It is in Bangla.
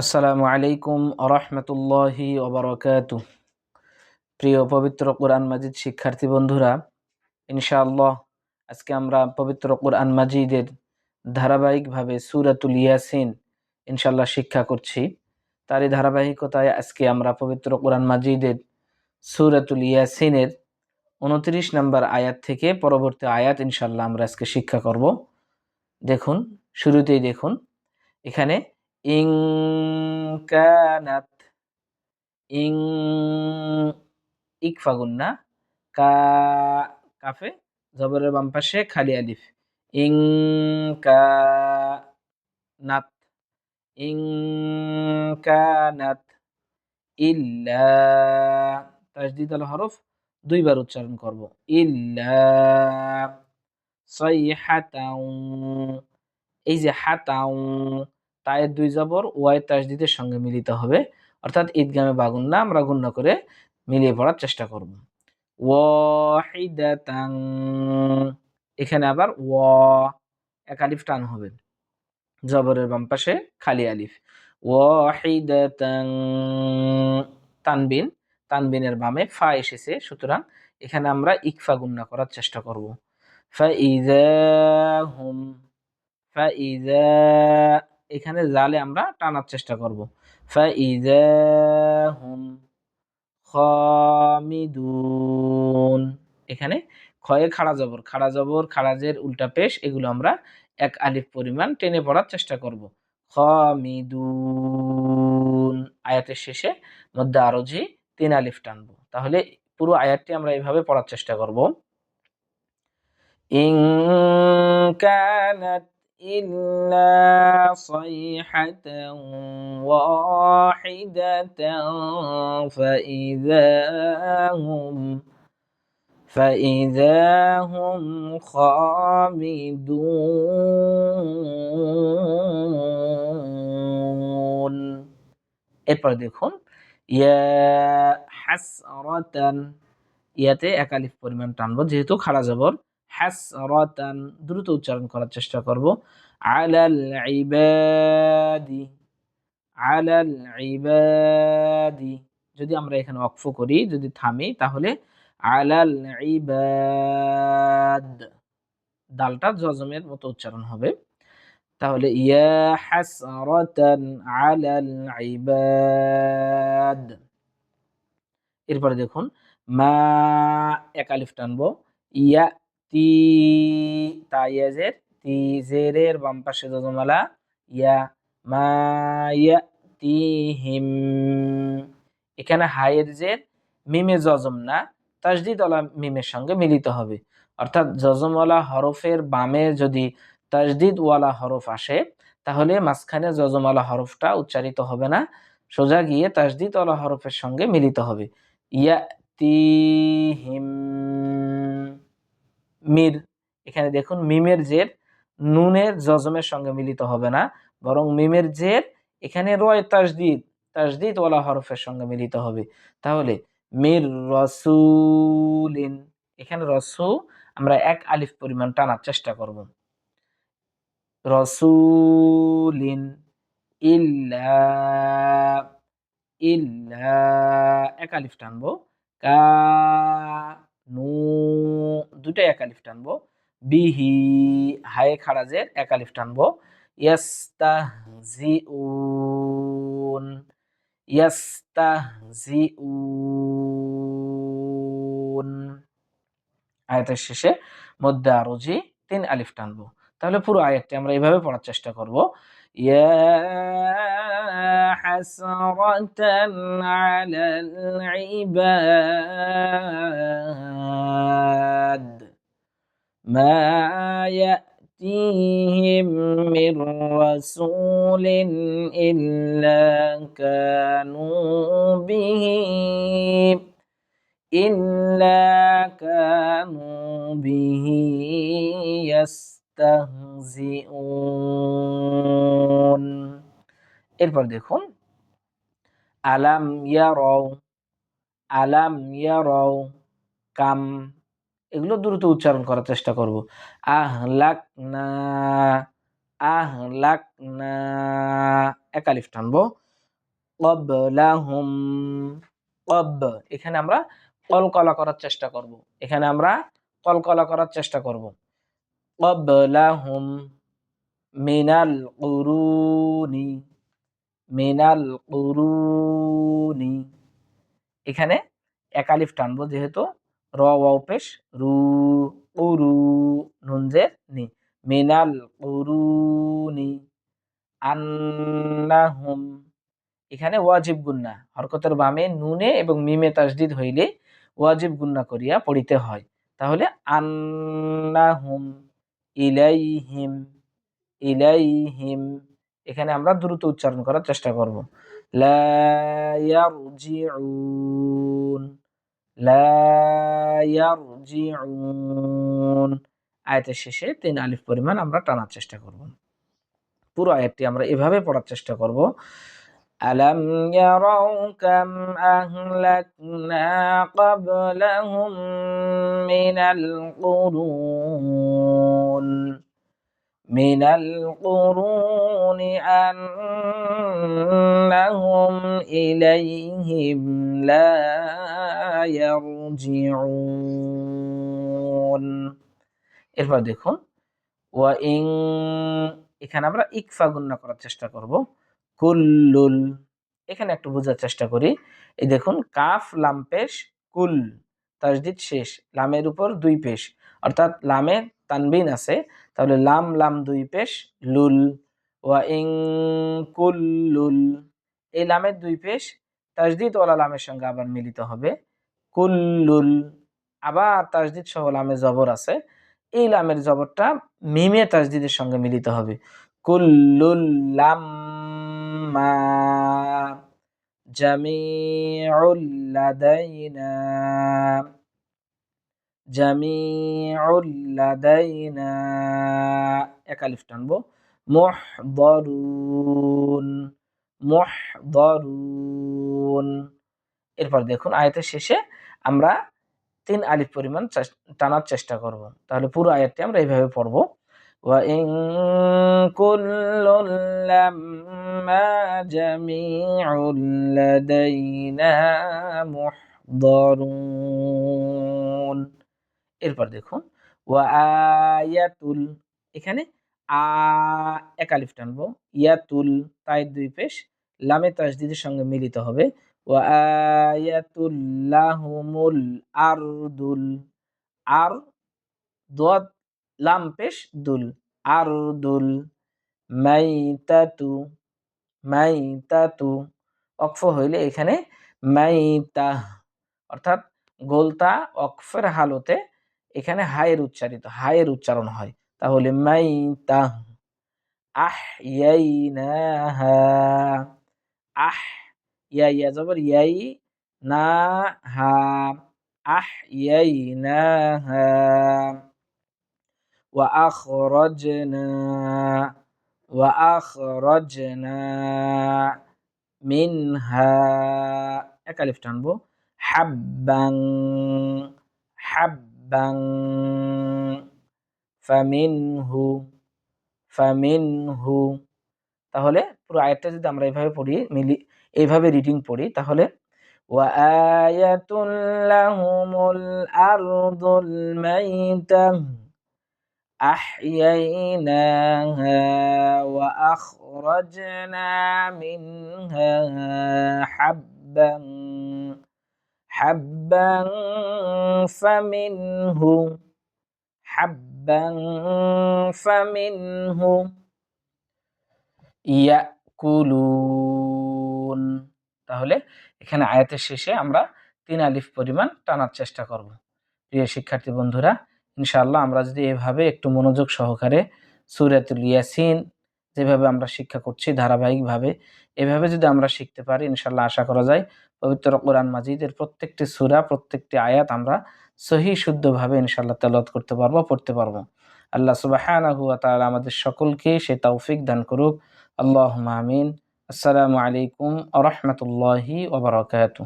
আসসালামু আলাইকুম আরহামতুল্লাহি ওবরাকাতু প্রিয় পবিত্র কোরআন মাজিদ শিক্ষার্থী বন্ধুরা, ইনশাআল্লাহ আজকে আমরা পবিত্র কোরআন মাজিদের ধারাবাহিকভাবে সুরাতুল ইয়াসিন ইনশাল্লাহ শিক্ষা করছি। তারই ধারাবাহিকতায় আজকে আমরা পবিত্র কোরআন মাজিদের সুরাতুল ইয়াসিনের উনত্রিশ নম্বর আয়াত থেকে পরবর্তী আয়াত ইনশাল্লাহ আমরা আজকে শিক্ষা করব। দেখুন, শুরুতেই দেখুন, এখানে ইং কানাত, ইং ইকফা গুন্না কা, কাফে, জবরের বাম পাশে খালি আলিফ। ইং কা ইং কানাত, ইল্লা, তাজদিদ আল হরফ, দুইবার উচ্চারণ করব। ইল্লা, সাইহাতাউ, এই যে হাতাউ তায়ের দুই জবর, ওয়াই তাসদিদের সঙ্গে মিলিত হবে। অর্থাৎ ঈদগামে বাগুন্না আমরা গুণ্য করে মিলিয়ে পড়ার চেষ্টা করব। ওয়াহিদাতাং। এখানে আবার ও, এক আলিফ টান হবে। জবরের বাম পাশে খালি আলিফ। ওয়াহিদাতাং। তানবিন। তানবিনের বামে ফা এসেছে, সুতরাং এখানে আমরা ইকফা গুন্না করার চেষ্টা করব। ফা ফাইদা হুম, ফা ফাইদা এখানে জালে আমরা টানার চেষ্টা করব। খামিদুন। এখানে ক্ষয়ে খাড়া জবর খাড়া জবর খাড়াজের উল্টা পেশ, এগুলো আমরা এক আলিফ পরিমাণ টেনে পড়ার চেষ্টা করব। খামিদুন। আয়াতের শেষে মধ্যে আরজি তিন আলিফ টানবো। তাহলে পুরো আয়াতটি আমরা এইভাবে পড়ার চেষ্টা করব। ইং কানাত إلا صيحة واحدة فإذا هم فإذا هم خامدون এরপর দেখুন ইয়া হাসরাতান ইয়াতে একালিফ পরিমাণ টানবো যেহেতু খাড়া জবর হাসরাতান, দ্রুত উচ্চারণ করার চেষ্টা করব। আলাল ইবাদি আলাল ইবাদি। যদি আমরা এখানে অক্ফ করি, যদি থামি, তাহলে আলাল ইবাদ। দালটা জজমের মতো উচ্চারণ হবে। তাহলে ইয়া হাসরাতান আলাল ইবাদ। এরপরে দেখুন, মা এক আলিফ টানবো, ইয়া তি তাইয়াজের তি জেরের বাম পাশে যজমালা, ইয়া, মা, ইয়া, তি, হিম। এখানে হায়ের জের মিমে জজম না তাজদিদওয়ালা মিমের সঙ্গে মিলিত হবে। অর্থাৎ জজমওয়ালা হরফের বামে যদি তাজদিদওয়ালা হরফ আসে, তাহলে মাঝখানে জজমওয়ালা হরফটা উচ্চারিত হবে না, সোজা গিয়ে তাজদিদওয়ালা হরফের সঙ্গে মিলিত হবে। ইয়া, তি, হিম। মির। এখানে দেখুন, মিমের জের নুনের জজমের সঙ্গে মিলিত হবে না, বরং মিমের জের এখানে রয় তাজদিদ তাজদিদ ওয়ালা হরফের সঙ্গে মিলিত হবে। তাহলে মির রসুলিন, এখানে রসু আমরা এক আলিফ পরিমাণ টানার চেষ্টা করব। রসুলিন ইল্লা ইল্লা, এক আলিফ টানবো। কা নু দুটাই একালিফ টানবো। বিহি, হায়ে খারাজের একালিফ টানবো। ইয়াস্তাহজিউন ইয়াস্তাহজিউন। আয়াতের শেষে মধ্যে আরজি তিন আলিফ টানবো। তাহলে পুরো আয়াতটি আমরা এইভাবে পড়ার চেষ্টা করব। ইয়া حسرة على العباد. ما يأتيهم من رسول إلا كانوا به إلا كانوا به يستهزئون. এরপর দেখুন, আলাম ইয়ারও আলাম ইয়ারও কাম, এগুলো দ্রুত উচ্চারণ করার চেষ্টা করব। আহ লাক না আহ লাক না একালিফ টানবো। ক্বাবলাহুম ক্বাব এখানে আমরা কলকলা করার চেষ্টা করব। এখানে আমরা কলকলা করার চেষ্টা করব। ক্বাবলাহুম মিনাল কুরুনি মিনাল কুরুনি। এখানে একালিফ টানবো যেহেতু, র, ওয়াও, পেশ, রু উরু নুনজের নি। মিনাল কুরুনি। আন্নাহুম। এখানে ওয়াজিব গুন্না, হরকতের বামে নুনে এবং মিমে তাসদিদ হইলে ওয়াজিব গুন্না করিয়া পড়িতে হয়। তাহলে আন্নাহুম, ইলাইহিম ইলাইহিম। এখানে আমরা দ্রুত উচ্চারণ করার চেষ্টা করব। আয়তের শেষে তিন আলিফ পরিমাণ আমরা টানার চেষ্টা করব। পুরো আয়াতটি আমরা এভাবে পড়ার চেষ্টা করব। أَلَمْ يَرَوْا كَمْ أَهْلَكْنَا قَبْلَهُمْ مِنَ কুরুন। من القرون أنهم إليهم لا يرجعون এরপর দেখুন ওয়া ইং এখানে আমরা ইকফা গুন্না করার চেষ্টা করব কুল্লুল এখানে একটু বোঝার চেষ্টা করি এই দেখুন কাফ লাম পেশ কুল তাজদিদ শেষ লামের উপর দুই পেশ অর্থাৎ লামে তানবিন আছে, তাহলে লাম লাম দুই পেশ, লুল, ওয়া ইং কুল্লুল। এই লামের দুই পেশ, তাজদিদ ওলা লামের সঙ্গে আবার মিলিত হবে। কুল্লুল, আবার তাজদিদ সহ লামে জবর আছে। এই লামের জবরটা মিমে তাজদিদের সঙ্গে মিলিত হবে। কুল্লুল লাম্মা জামিউল লাদাইনা। জামিউল লাদাইনা এক আলিফ টানবো মুহদরুন মুহদরুন এরপর দেখুন আয়াতের শেষে আমরা তিন আলিফ পরিমাণ টানার চেষ্টা করব তাহলে পুরো আয়াতটি আমরা এইভাবে পড়ব وإن كل لما جميع لدينا محضرون এরপর দেখুন ওয়া আয়াতুল এখানে আ, এক আলিফ টানবো, ইয়াতুল, তাই দুই পেশ, লামে তাসদিদের সঙ্গে মিলিত হবে ওয়া আয়াতুল লাহুমুল আরদুল, আর দোয়াত, লাম পেশ, দুল, আরদুল, মাইতাতু মাইতাতু, অক্ফ হইলে এখানে মাইতা অর্থাৎ গোলতা অকফের হালতে এখানে হায়ের উচ্চারিত হায়ের উচ্চারণ হয় তাহলে মাইতা আহ ইয়াইনাহা আহ ইয়া ইয়া জবর ইয়াই না হা আহ ইয়াইনাহা وأخرجنا وأخرجنا মিনহা এক আলিফ টানবো হাব্বাং হাব্বাং ফামিনহু ফামিনহু তাহলে পুরো আয়াতটা যদি আমরা এইভাবে পড়ি মিলি এইভাবে রিডিং পড়ি তাহলে وآية لهم الأرض الميتة أحييناها وأخرجنا منها حبا حبا فمنه حبا فمنه ইয়াকুলুন তাহলে এখানে আয়াতের শেষে আমরা তিন আলিফ পরিমাণ টানার চেষ্টা করব প্রিয় শিক্ষার্থী বন্ধুরা ইনশাআল্লাহ আমরা যদি এভাবে একটু মনোযোগ সহকারে সুরাতুল ইয়াসিন যেভাবে আমরা শিক্ষা করছি ধারাবাহিকভাবে, এভাবে যদি আমরা শিখতে পারি ইনশাল্লাহ আশা করা যায় পবিত্র কোরআন মাজিদের প্রত্যেকটি সুরা, প্রত্যেকটি আয়াত আমরা সহি শুদ্ধভাবে ইনশাল্লাহ তেলত করতে পারব, পড়তে পারব। আল্লাহ সুবাহ আমাদের সকলকে সে তৌফিক দান করুক। আল্লাহ আমিন। আসসালামু আলাইকুম আ রহমতুল্লাহি ওবরাকাতু